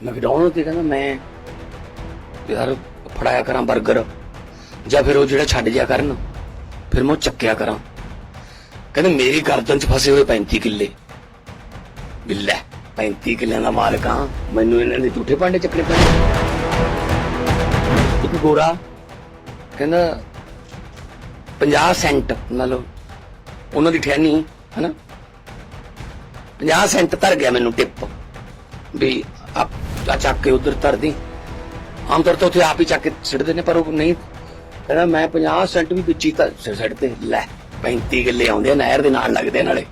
McDonald ਤੇ ਕਹਿੰਦਾ, ਮੈਂ ਯਾਰ ਫੜਾਇਆ ਕਰਾਂ 버ਗਰ ਜਾਂ ਫਿਰ ਉਹ ਜਿਹੜਾ ਛੱਡ ਜਿਆ ਕਰਨ, ਫਿਰ ਮੈਂ ਉਹ ਚੱਕਿਆ ਕਰਾਂ। ਕਹਿੰਦਾ, ਮੇਰੀ ਗਰਦਨ 'ਚ ਫਸੇ ਹੋਏ 35 ਕਿੱਲੇ। ਬਿੱਲੇ 35 ਕਿੱਲਿਆਂ ਦਾ ਮਾਲਕ ਹਾਂ, ਮੈਨੂੰ ਇਹਨਾਂ ਦੇ ਝੂਠੇ ਪਾਂਡੇ ਚੱਕਣੇ ਪੈਣੇ। ਇੱਕ ਗੋਰਾ, ਕਹਿੰਦਾ 50 ਸੈਂਟ ਮਤਲਬ ਉਹਨਾਂ ਦੀ ਠਹਿਨੀ ਹਨਾ? 50 ਸੈਂਟ ਧਰ ਗਿਆ ਮੈਨੂੰ ਟਿਪ। ਵੀ ਆਪ ਚੱਕ ਕੇ ਉਧਰ ਧਰਦੀ। ਆਮ ਤੌਰ ਤੇ ਉੱਥੇ ਆਪ ਹੀ ਚੱਕ ਕੇ ਸਿੱਟਦੇ ਨੇ, ਪਰ ਉਹ ਨਹੀਂ। ਕਹਿੰਦਾ, ਮੈਂ 50 ਸੈਂਟ ਵੀ ਵਿੱਚ ਤਾਂ ਸਿੱਟ ਲੈ 35 ਕਿੱਲੇ ਆਉਂਦੇ ਆ, ਨਹਿਰ ਦੇ ਨਾਲ ਲੱਗਦੇ ਨਾਲੇ।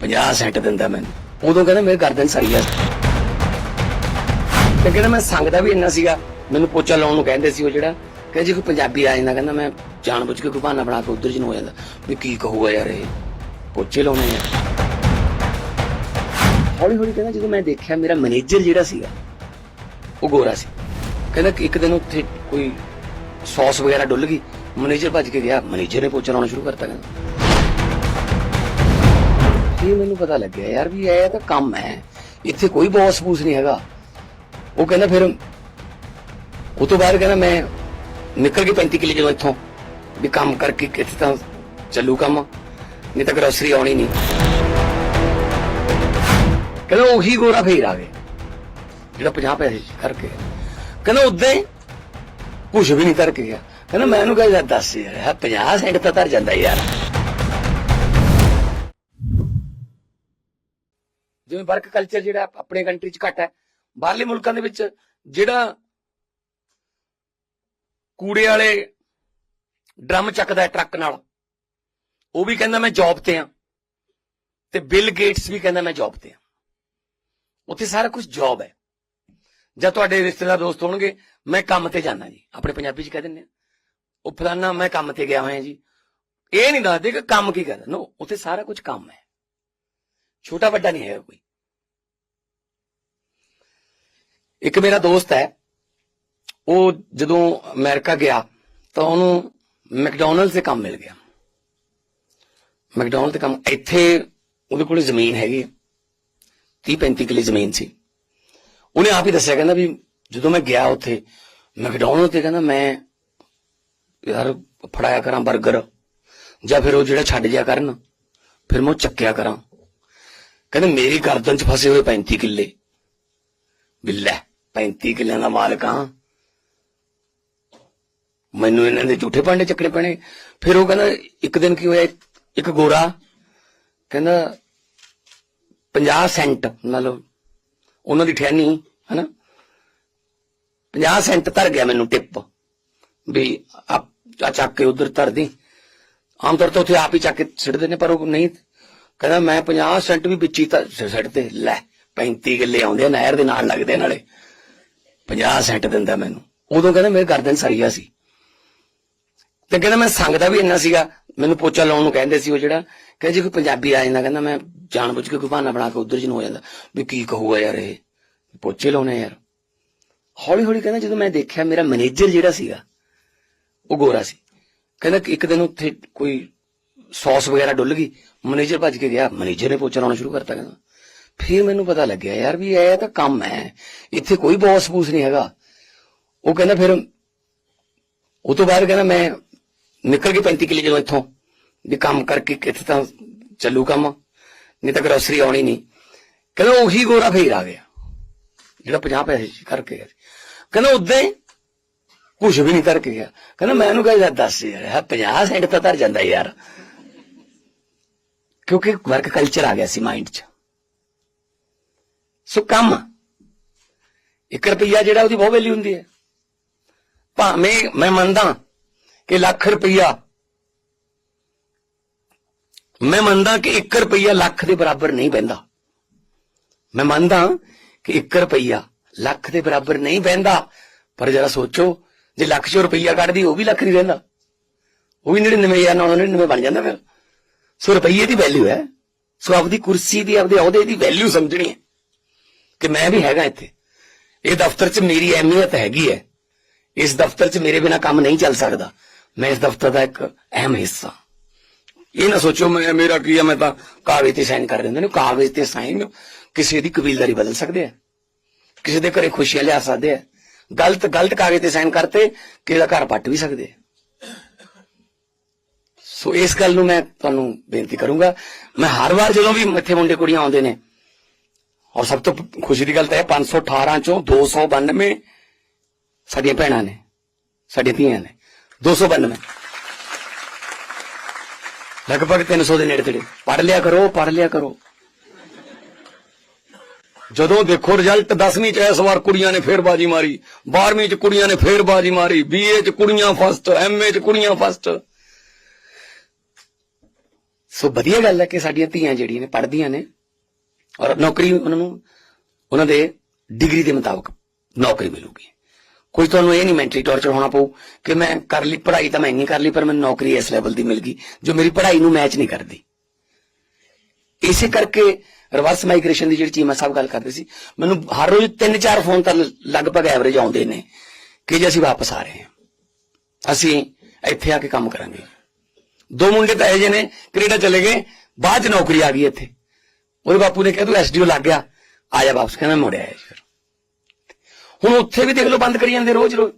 50 ਸੈਂਟ ਦਿੰਦਾ ਮੈਨੂੰ। ਉਦੋਂ ਕਹਿੰਦਾ, ਮੇਰੇ ਗਰਦਨ ਸਰੀ ਆ। ਤੇ ਕਹਿੰਦਾ, ਮੈਂ ਸੰਗਦਾ ਵੀ ਇੰਨਾ ਸੀਗਾ। ਮੈਨੂੰ ਪੋਚਾ ਲਾਉਣ ਨੂੰ ਕਹਿੰਦੇ ਸੀ ਉਹ ਜਿਹੜਾ। ਕਹਿੰਦਾ, ਜੇ ਕੋਈ ਪੰਜਾਬੀ ਆ ਜਾਂਦਾ, ਕਹਿੰਦਾ, ਮੈਂ ਜਾਣ ਬੁੱਝ ਕੇ ਕੋਈ ਬਹਾਨਾ ਬਣਾ ਕੇ ਉਧਰ ਨੂੰ ਹੋ ਜਾਂਦਾ। ਵੀ ਕੀ ਕਹੂਗਾ ਯਾਰ ਇਹ? ਪੋਚੇ ਲਾਉਣੇ ਆ। ਹੌਲੀ ਹੌਲੀ ਕਹਿੰਦਾ ਜਦੋਂ ਮੈਂ ਦੇਖਿਆ ਮੇਰਾ ਮੈਨੇਜਰ ਜਿਹੜਾ ਸੀਗਾ, ਉਹ ਗੋਰਾ ਸੀ। ਕਹਿੰਦਾ ਇੱਕ ਦਿਨ ਉੱਥੇ ਕੋਈ ਸੌਸ ਵਗੈਰਾ ਡੁੱਲ ਗਈ, ਮੈਨੇਜਰ ਭੱਜ ਕੇ ਗਿਆ, ਮੈਨੇਜਰ ਨੇ ਪੋਚਾ ਲਾਉਣਾ ਸ਼ੁਰੂ ਕਰਤਾ ਕਹਿੰਦਾ। ਫਿਰ ਮੈਨੂੰ ਪਤਾ ਲੱਗਿਆ ਯਾਰ ਵੀ ਇਹ ਤਾਂ ਕੰਮ ਹੈ, ਇੱਥੇ ਕੋਈ ਬੌਸ ਬੂਸ ਨਹੀਂ ਹੈਗਾ। ਉਹ ਕਹਿੰਦਾ ਫਿਰ, ਉਹ ਤੋਂ ਬਾਅਦ ਕਹਿੰਦਾ ਮੈਂ ਨਿਕਲ ਕੇ 35 ਕਿਲੇ ਜਦੋਂ ਇੱਥੋਂ, ਵੀ ਕੰਮ ਕਰਕੇ ਕਿੱਥੇ ਤਾਂ ਚੱਲੂ ਕੰਮ, ਨਹੀਂ ਤਾਂ ਗਰੋਸਰੀ ਆਉਣੀ ਨਹੀਂ। ਕਹਿੰਦਾ ਉਹੀ ਗੋਰਾ ਫੇਰ ਆ ਗਿਆ ਜਿਹੜਾ 50 ਪੈਸੇ ਕਰਕੇ ਕਹਿੰਦਾ ਉਦਾਂ ਹੀ ਕੁਝ ਵੀ ਨਹੀਂ ਕਰਕੇ ਗਿਆ। ਕਹਿੰਦਾ ਮੈਂ ਉਹਨੂੰ ਕਹਿੰਦਾ ਦੱਸ ਯਾਰ, ਆਹ 50 ਸੈਂਟ ਤਾਂ ਧਰ ਜਾਂਦਾ ਯਾਰ। ਜਿਵੇਂ ਵਰਕ ਕਲਚਰ ਜਿਹੜਾ ਆਪਣੇ ਕੰਟਰੀ 'ਚ ਘੱਟ ਹੈ, ਬਾਹਰਲੇ ਮੁਲਕਾਂ ਦੇ ਵਿੱਚ ਜਿਹੜਾ ਕੂੜੇ ਵਾਲੇ ਡਰਮ ਚੱਕਦਾ ਟਰੱਕ ਨਾਲ, ਉਹ ਵੀ ਕਹਿੰਦਾ ਮੈਂ ਜੌਬ ਤੇ ਆ ਤੇ ਬਿਲ ਗੇਟਸ ਵੀ ਕਹਿੰਦਾ ਮੈਂ ਜੌਬ ਤੇ ਆ ਉੱਥੇ ਸਾਰਾ ਕੁਝ ਜੌਬ ਹੈ। ਜਾਂ ਤੁਹਾਡੇ ਰਿਸ਼ਤੇਦਾਰ ਦੋਸਤ ਹੋਣਗੇ, ਮੈਂ ਕੰਮ ਤੇ ਜਾਣਾ ਜੀ। ਆਪਣੇ ਪੰਜਾਬੀ 'ਚ ਕਹਿ ਦਿੰਦੇ ਆ। ਉਹ ਫਲਾਨਾ, ਮੈਂ ਕੰਮ ਤੇ ਗਿਆ ਹੋਇਆ ਜੀ। ਇਹ ਨਹੀਂ ਦੱਸਦੇ ਕਿ ਕੰਮ ਕੀ ਕਰਦਾ। ਨੋ ਉੱਥੇ ਸਾਰਾ ਕੁਝ ਕੰਮ ਹੈ। ਛੋਟਾ ਵੱਡਾ ਨਹੀਂ ਹੈ ਕੋਈ। ਇੱਕ ਮੇਰਾ ਦੋਸਤ ਹੈ। ਉਹ ਜਦੋਂ ਅਮਰੀਕਾ ਗਿਆ, ਤਾਂ ਉਹਨੂੰ ਮੈਕਡੋਨਲਡ ਤੇ ਕੰਮ ਮਿਲ ਗਿਆ। ਮੈਕਡੋਨਲਡ ਤੇ ਕੰਮ, ਇੱਥੇ ਉਹਦੇ ਕੋਲ ਜ਼ਮੀਨ ਹੈਗੀ 30 35 ਕਿੱਲੇ ਜ਼ਮੀਨ ਸੀ। ਉਹਨੇ ਆਪ ਹੀ ਦੱਸਿਆ, ਕਹਿੰਦਾ ਵੀ ਜਦੋਂ ਮੈਂ ਗਿਆ ਉੱਥੇ ਮੈਕਡੋਨਲਡ ਤੇ ਕਹਿੰਦਾ, ਮੈਂ ਯਾਰ ਫੜਾਇਆ ਕਰਾਂ 버ਗਰ ਜਾਂ ਫਿਰ ਉਹ ਜਿਹੜਾ ਛੱਡ ਜਿਆ ਕਰਨ, ਫਿਰ ਮੈਂ ਉਹ ਚੱਕਿਆ ਕਰਾਂ। ਕਹਿੰਦਾ, ਮੇਰੀ ਗਰਦਨ 'ਚ ਫਸੇ ਹੋਏ 35 ਕਿੱਲੇ। ਬਿੱਲੇ 35 ਕਿੱਲਿਆਂ ਦਾ ਮਾਲਕ ਹਾਂ। ਮੈਨੂੰ ਇਹਨਾਂ ਦੇ ਝੂਠੇ ਭਾਂਡੇ ਚੱਕਣੇ ਪੈਣੇ। ਫਿਰ ਉਹ ਕਹਿੰਦਾ, ਇੱਕ ਦਿਨ ਕੀ ਹੋਇਆ, ਇੱਕ ਗੋਰਾ, ਕਹਿੰਦਾ 50 ਸੈਂਟ ਮਤਲਬ ਉਹਨਾਂ ਦੀ ਠਹਿਨੀ ਹਨਾ? 50 ਸੈਂਟ ਧਰ ਗਿਆ ਮੈਨੂੰ ਟਿਪ। ਵੀ ਆ ਚੱਕ ਕੇ ਉਧਰ ਧਰਦੀ ਆਮ ਤੌਰ ਤੇ ਉੱਥੇ ਆਪ ਹੀ ਚੱਕ ਕੇ ਸਿੱਟਦੇ ਨੇ ਪਰ ਉਹ ਨਹੀਂ। ਕਹਿੰਦਾ, ਮੈਂ 50 ਸੈਂਟ ਵੀ ਵਿੱਚ ਹੀ ਤਾਂ ਸਿੱਟ ਲੈ 35 ਕਿੱਲੇ ਆਉਂਦੇ ਆ, ਨਹਿਰ ਦੇ ਨਾਲ ਲੱਗਦੇ ਨਾਲੇ। 50 ਸੈਂਟ ਦਿੰਦਾ ਮੈਨੂੰ। ਉਦੋਂ ਕਹਿੰਦਾ, ਮੇਰੇ ਗਰਦਨ ਸਰੀਆ ਸੀ। ਤੇ ਕਹਿੰਦਾ, ਮੈਂ ਸੰਗਦਾ ਵੀ ਇੰਨਾ ਸੀਗਾ। ਮੈਨੂੰ ਪੋਚਾ ਲਾਉਣ ਨੂੰ ਕਹਿੰਦੇ ਸੀ ਉਹ ਜਿਹੜਾ, ਕਹਿੰਦਾ ਜੇ ਕੋਈ ਪੰਜਾਬੀ ਆ ਜਾਂਦਾ, ਕਹਿੰਦਾ ਮੈਂ ਜਾਣਬੁੱਝ ਕੇ ਕੋਈ ਬਹਾਨਾ ਬਣਾ ਕੇ ਉਧਰ ਜਿਹਨੂੰ ਹੋ ਜਾਂਦਾ, ਵੀ ਕੀ ਕਹੂਗਾ ਯਾਰ ਇਹ? ਪੋਚੇ ਲਾਉਣੇ ਯਾਰ। ਹੌਲੀ ਹੌਲੀ ਕਹਿੰਦਾ ਜਦੋਂ ਮੈਂ ਦੇਖਿਆ ਮੇਰਾ ਮੈਨੇਜਰ ਜਿਹੜਾ ਸੀਗਾ, ਉਹ ਗੋਰਾ ਸੀ। ਕਹਿੰਦਾ ਇੱਕ ਦਿਨ ਉੱਥੇ ਕੋਈ ਸੌਸ ਵਗੈਰਾ ਡੁੱਲ ਗਈ, ਮੈਨੇਜਰ ਭੱਜ ਕੇ ਗਿਆ, ਮੈਨੇਜਰ ਨੇ ਪੋਚਾ ਲਾਉਣਾ ਸ਼ੁਰੂ ਕਰਤਾ ਕਹਿੰਦਾ। ਫਿਰ ਮੈਨੂੰ ਪਤਾ ਲੱਗਿਆ ਯਾਰ ਵੀ ਇਹ ਤਾਂ ਕੰਮ ਹੈ, ਇੱਥੇ ਕੋਈ ਬੌਸ ਬੂਸ ਨਹੀਂ ਹੈਗਾ। ਉਹ ਕਹਿੰਦਾ ਫਿਰ, ਉਹ ਤੋਂ ਬਾਅਦ ਕਹਿੰਦਾ ਮੈਂ ਨਿਕਲ ਕੇ 35 ਕਿਲੇ ਜਦੋਂ ਇੱਥੋਂ, ਵੀ ਕੰਮ ਕਰਕੇ ਇੱਥੇ ਤਾਂ ਚੱਲੂ ਕੰਮ, ਨਹੀਂ ਤਾਂ ਗਰੋਸਰੀ ਆਉਣੀ ਨਹੀਂ। ਕਹਿੰਦਾ ਉਹੀ ਗੋਰਾ ਫੇਰ ਆ ਗਿਆ। ਜਿਹੜਾ 50 ਪੈਸੇ ਕਰਕੇ ਗਿਆ ਸੀ। ਕਹਿੰਦਾ ਉਦਾਂ ਹੀ ਕੁਝ ਵੀ ਨਹੀਂ ਧਰ ਕੇ ਗਿਆ। ਕਹਿੰਦਾ ਮੈਂ ਉਹਨੂੰ ਕਹਿੰਦਾ ਦੱਸ ਯਾਰ, ਆਹ 50 ਸੈਂਟ ਤਾਂ ਧਰ ਜਾਂਦਾ ਯਾਰ। ਕਿਉਂਕਿ ਵਰਕ ਕਲਚਰ ਆ ਗਿਆ ਸੀ ਮਾਈਂਡ 'ਚ। ਸੋ ਕੰਮ 1 ਰੁਪਈਆ ਜਿਹੜਾ ਉਹਦੀ ਬਹੁਤ ਵੈਲਿਊ ਹੁੰਦੀ ਹੈ। ਭਾਵੇਂ ਮੈਂ ਮੰਨਦਾ ਕਿ ਲੱਖ ਰੁਪਈਆ। ਮੈਂ ਮੰਨਦਾ ਕਿ 1 ਰੁਪਈਆ ਲੱਖ ਦੇ ਬਰਾਬਰ ਨਹੀਂ ਪੈਂਦਾ ਮੈਂ ਮੰਨਦਾ ਕਿ 1 ਰੁਪਈਆ ਲੱਖ ਦੇ ਬਰਾਬਰ ਨਹੀਂ ਪੈਂਦਾ ਪਰ ਜਰਾ ਸੋਚੋ, ਜੇ ਲੱਖ ਚੋਂ ਰੁਪਈਆ ਕੱਢਦੀ, ਉਹ ਵੀ ਲੱਖ ਨਹੀਂ ਰਹਿੰਦਾ ਉਹ ਵੀ 99999 ਬਣ ਜਾਂਦਾ ਫਿਰ। ਸੋ ਰੁਪਈਏ ਦੀ ਵੈਲਿਊ ਹੈ। ਸੋ ਆਪਦੀ ਕੁਰਸੀ ਦੀ, ਆਪਦੇ ਅਹੁਦੇ ਦੀ ਵੈਲਿਊ ਸਮਝਣੀ ਹੈ। ਕਿ ਮੈਂ ਵੀ ਹੈਗਾ ਇੱਥੇ। ਇਹ ਦਫ਼ਤਰ 'ਚ ਮੇਰੀ ਅਹਿਮੀਅਤ ਹੈਗੀ ਹੈ। ਇਸ ਦਫ਼ਤਰ 'ਚ ਮੇਰੇ ਬਿਨਾ ਕੰਮ ਨਹੀਂ ਚੱਲ ਸਕਦਾ। ਮੈਂ ਇਸ ਦਫ਼ਤਰ ਦਾ ਇੱਕ ਅਹਿਮ ਹਿੱਸਾ। ਇਹ ਨਾ ਸੋਚੋ, ਮੈਂ, ਮੇਰਾ ਕੀ ਆ, ਮੈਂ ਤਾਂ ਕਾਗਜ਼ ਤੇ ਸਾਈਨ ਕਰ ਦਿੰਦੇ ਨੇ। ਕਾਗਜ਼ ਤੇ ਸਾਈਨ ਕਿਸੇ ਦੀ ਕਬੀਲਦਾਰੀ ਬਦਲ ਸਕਦੇ ਆ। ਕਿਸੇ ਦੇ ਘਰੇ ਖੁਸ਼ੀਆਂ ਲਿਆ ਸਕਦੇ ਆ। ਗਲਤ ਗਲਤ ਕਾਗਜ਼ ਤੇ ਸਾਈਨ ਕਰਤੇ ਕਿਸੇ ਦਾ ਘਰ ਪੱਟ ਵੀ ਸਕਦੇ ਆ। ਸੋ ਇਸ ਗੱਲ ਨੂੰ ਮੈਂ ਤੁਹਾਨੂੰ ਬੇਨਤੀ ਕਰੂੰਗਾ। ਮੈਂ ਹਰ ਵਾਰ ਜਦੋਂ ਵੀ ਮੱਥੇ ਮੁੰਡੇ ਕੁੜੀਆਂ ਆਉਂਦੇ ਨੇ, ਔਰ ਸਭ ਤੋਂ ਖੁਸ਼ੀ ਦੀ ਗੱਲ ਤਾਂ ਇਹ 518 ਚੋਂ 292 ਸਾਡੀਆਂ ਭੈਣਾਂ ਨੇ, ਸਾਡੀਆਂ ਧੀਆਂ ਨੇ। 292 ਲਗਭਗ 300 ਦੇ ਨੇੜੇ ਤੇੜੇ ਪੜ ਲਿਆ ਕਰੋ ਪੜ ਲਿਆ ਕਰੋ ਜਦੋਂ ਦੇਖੋ ਰਿਜ਼ਲਟ 10ਵੀਂ ਚ ਇਸ ਵਾਰ ਕੁੜੀਆਂ ਨੇ ਫੇਰ ਬਾਜੀ ਮਾਰੀ 12ਵੀਂ ਚ ਕੁੜੀਆਂ ਨੇ ਫੇਰ ਬਾਜੀ ਮਾਰੀ ਬੀਏ ਚ ਕੁੜੀਆਂ ਫਸਟ ਐਮਏ ਚ ਕੁੜੀਆਂ ਫਸਟ ਸੋ ਵਧੀਆ ਗੱਲ ਹੈ ਕਿ ਸਾਡੀਆਂ ਧੀਆਂ ਜਿਹੜੀਆਂ ਨੇ ਪੜ੍ਹਦੀਆਂ ਨੇ ਔਰ ਨੌਕਰੀ ਉਹਨਾਂ ਨੂੰ ਉਹਨਾਂ ਦੇ ਡਿਗਰੀ ਦੇ ਮੁਤਾਬਕ ਨੌਕਰੀ ਮਿਲੂਗੀ ਕੁਝ ਤੁਹਾਨੂੰ ਇਹ ਨਹੀਂ ਮੈਂਟਲੀ ਟੌਰਚਰ ਹੋਣਾ ਪਊ ਕਿ ਮੈਂ ਕਰ ਲਈ, ਪੜ੍ਹਾਈ ਤਾਂ ਮੈਂ ਇੰਨੀ ਕਰ ਲਈ, ਪਰ ਮੈਨੂੰ ਨੌਕਰੀ ਇਸ ਲੈਵਲ ਦੀ ਮਿਲ ਗਈ, ਜੋ ਮੇਰੀ ਪੜ੍ਹਾਈ ਨੂੰ ਮੈਚ ਨਹੀਂ ਕਰਦੀ। ਇਸੇ ਕਰਕੇ ਰਿਵਰਸ ਮਾਈਗ੍ਰੇਸ਼ਨ ਦੀ ਜਿਹੜੀ ਚੀਮਾ ਸਾਹਿਬ ਗੱਲ ਕਰਦੇ ਸੀ। ਮੈਨੂੰ ਹਰ ਰੋਜ਼ 3-4 ਫੋਨ ਤਾਂ ਲਗਭਗ ਐਵਰੇਜ ਆਉਂਦੇ ਨੇ ਕਿ ਜੇ ਅਸੀਂ ਵਾਪਸ ਆ ਰਹੇ ਹਾਂ। ਅਸੀਂ ਇੱਥੇ ਆ ਕੇ ਕੰਮ ਕਰਾਂਗੇ। ਦੋ ਮੁੰਡੇ ਤਾਂ ਇਹ ਜਿਹੇ ਨੇ, ਕੈਨੇਡਾ ਚਲੇ ਗਏ, ਬਾਅਦ ਚ ਨੌਕਰੀ ਆ ਗਈ ਇੱਥੇ। ਉਹਦੇ ਬਾਪੂ ਨੇ ਕਿਹਾ, ਤੂੰ ਐਸਡੀਓ ਲੱਗ ਗਿਆ, ਆ ਜਾ ਵਾਪਸ। ਕਹਿੰਦਾ ਮੁੜਿਆ ਆਇਆ ਫਿਰ। ਹੁਣ ਉੱਥੇ ਵੀ ਦੇਖ ਲਓ ਬੰਦ ਕਰੀ ਜਾਂਦੇ ਰੋਜ਼ ਰੋਜ਼।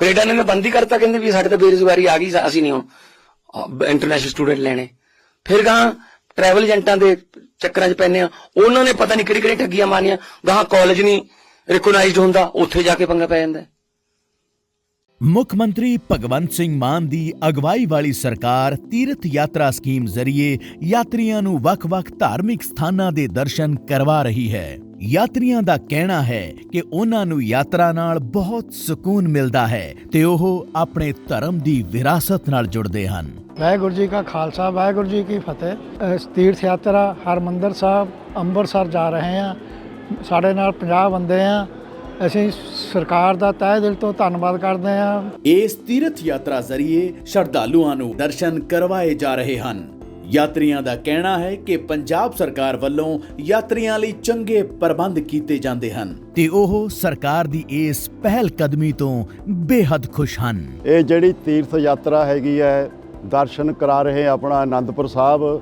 ਕੈਨੇਡਾ ਨੇ ਬੰਦ ਹੀ ਕਰਤਾ, ਕਹਿੰਦੇ ਵੀ ਸਾਡੇ ਤਾਂ ਬੇਰੁਜ਼ਗਾਰੀ ਆ ਗਈ ਅਸੀਂ ਨਹੀਂ ਹੁਣ ਇੰਟਰਨੈਸ਼ਨਲ ਸਟੂਡੈਂਟ ਲੈਣੇ। ਫਿਰ ਗਾਂ ਟਰੈਵਲ ਏਜੰਟਾਂ ਦੇ ਚੱਕਰਾਂ 'ਚ ਪੈਨੇ ਆ। ਉਹਨਾਂ ਨੇ ਪਤਾ ਨਹੀਂ ਕਿਹੜੀ ਕਿਹੜੀ ਠੱਗੀਆਂ ਮਾਰੀਆਂ। ਗਾਂ ਕਾਲਜ ਨਹੀਂ ਰਿਕਗਨਾਈਜ਼ਡ ਹੁੰਦਾ, ਉੱਥੇ ਜਾ ਕੇ ਪੰਗਾ ਪੈ ਜਾਂਦਾ। ਮੁੱਖ ਮੰਤਰੀ ਭਗਵੰਤ ਸਿੰਘ ਮਾਨ ਦੀ ਅਗਵਾਈ ਵਾਲੀ ਸਰਕਾਰ ਤੀਰਥ ਯਾਤਰਾ ਸਕੀਮ ਜ਼ਰੀਏ ਯਾਤਰੀਆਂ ਨੂੰ ਵੱਖ-ਵੱਖ ਧਾਰਮਿਕ ਸਥਾਨਾਂ ਦੇ ਦਰਸ਼ਨ ਕਰਵਾ ਰਹੀ ਹੈ। ਯਾਤਰੀਆਂ ਦਾ ਕਹਿਣਾ ਹੈ ਕਿ ਉਹਨਾਂ ਨੂੰ ਯਾਤਰਾ ਨਾਲ ਬਹੁਤ ਸਕੂਨ ਮਿਲਦਾ ਹੈ ਤੇ ਉਹ ਆਪਣੇ ਧਰਮ ਦੀ ਵਿਰਾਸਤ ਨਾਲ ਜੁੜਦੇ ਹਨ। ਵਾਹਿਗੁਰੂ ਜੀ ਕਾ ਖਾਲਸਾ ਵਾਹਿਗੁਰੂ ਜੀ ਕੀ ਫਤਿਹ। ਇਸ ਤੀਰਥ ਯਾਤਰਾ ਹਰਮੰਦਰ ਸਾਹਿਬ ਅੰਮ੍ਰਿਤਸਰ ਜਾ ਰਹੇ ਹਾਂ। ਸਾਡੇ ਨਾਲ 50 ਬੰਦੇ ਆ ਅਸੀਂ ਸਰਕਾਰ ਦਾ ਤਹਿ ਦਿਲ ਤੋਂ ਧੰਨਵਾਦ ਕਰਦੇ ਹਾਂ। ਇਸ ਤੀਰਥ ਯਾਤਰਾ ਜ਼ਰੀਏ ਸ਼ਰਧਾਲੂਆਂ ਨੂੰ ਦਰਸ਼ਨ ਕਰਵਾਏ ਜਾ ਰਹੇ ਹਨ। ਯਾਤਰੀਆਂ ਦਾ ਕਹਿਣਾ ਹੈ ਕਿ ਪੰਜਾਬ ਸਰਕਾਰ ਵੱਲੋਂ ਯਾਤਰੀਆਂ ਲਈ ਚੰਗੇ ਪ੍ਰਬੰਧ ਕੀਤੇ ਜਾਂਦੇ ਹਨ ਤੇ ਉਹ ਸਰਕਾਰ ਦੀ ਇਸ ਪਹਿਲ ਕਦਮੀ ਤੋਂ ਬੇਹੱਦ ਖੁਸ਼ ਹਨ। ਇਹ ਜਿਹੜੀ ਤੀਰਥ ਯਾਤਰਾ ਹੈਗੀ ਹੈ ਦਰਸ਼ਨ ਕਰਾ ਰਹੇ ਆਪਣਾ ਆਨੰਦਪੁਰ ਸਾਹਿਬ।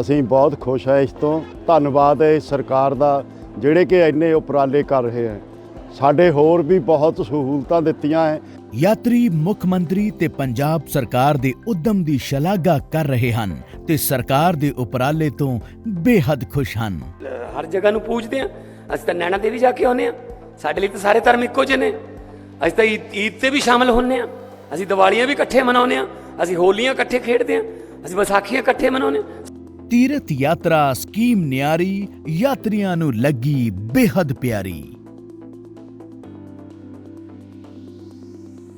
ਅਸੀਂ ਬਹੁਤ ਖੁਸ਼ ਹੈ ਇਸ ਤੋਂ। ਧੰਨਵਾਦ ਹੈ ਇਸ ਸਰਕਾਰ ਦਾ ਜਿਹੜੇ ਕਿ ਇੰਨੇ ਉਪਰਾਲੇ ਕਰ ਰਹੇ ਹੈ। ਸਾਡੇ ਹੋਰ ਵੀ ਬਹੁਤ ਸਹੂਲਤਾਂ ਦਿੱਤੀਆਂ ਹੈ। ਯਾਤਰੀ ਮੁੱਖ ਮੰਤਰੀ ਤੇ ਪੰਜਾਬ ਸਰਕਾਰ ਦੇ ਉਦਮ ਦੀ ਸ਼ਲਾਘਾ ਕਰ ਰਹੇ ਹਨ ਤੇ ਸਰਕਾਰ ਦੇ ਉਪਰਾਲੇ ਤੋਂ ਬੇਹੱਦ ਖੁਸ਼ ਹਨ। ਹਰ ਜਗ੍ਹਾ ਨੂੰ ਪੂਜਦੇ ਆ ਅਸੀਂ ਤਾਂ ਨੈਣਾ ਦੇਵੀ ਜਾ ਕੇ ਆਉਨੇ ਆ ਸਾਡੇ ਲਈ ਤਾਂ ਸਾਰੇ ਧਰਮ ਇੱਕੋ ਜਿਹੇ ਨੇ। ਅਸੀਂ ਤਾਂ ਈਦ ਤੇ ਵੀ ਸ਼ਾਮਲ ਹੁੰਨੇ ਆ ਅਸੀਂ ਦੀਵਾਲੀਆਂ ਵੀ ਇਕੱਠੇ ਮਨਾਉਂਦੇ ਆ ਅਸੀਂ ਹੋਲੀਆਂ ਇਕੱਠੇ ਖੇਡਦੇ ਆ ਅਸੀਂ ਵਿਸਾਖੀਆਂ ਇਕੱਠੇ ਮਨਾਉਂਦੇ ਆ ਤੀਰਥ ਯਾਤਰਾ ਸਕੀਮ ਨਿਆਰੀ ਯਾਤਰੀਆਂ ਨੂੰ ਲੱਗੀ ਬੇਹੱਦ ਪਿਆਰੀ।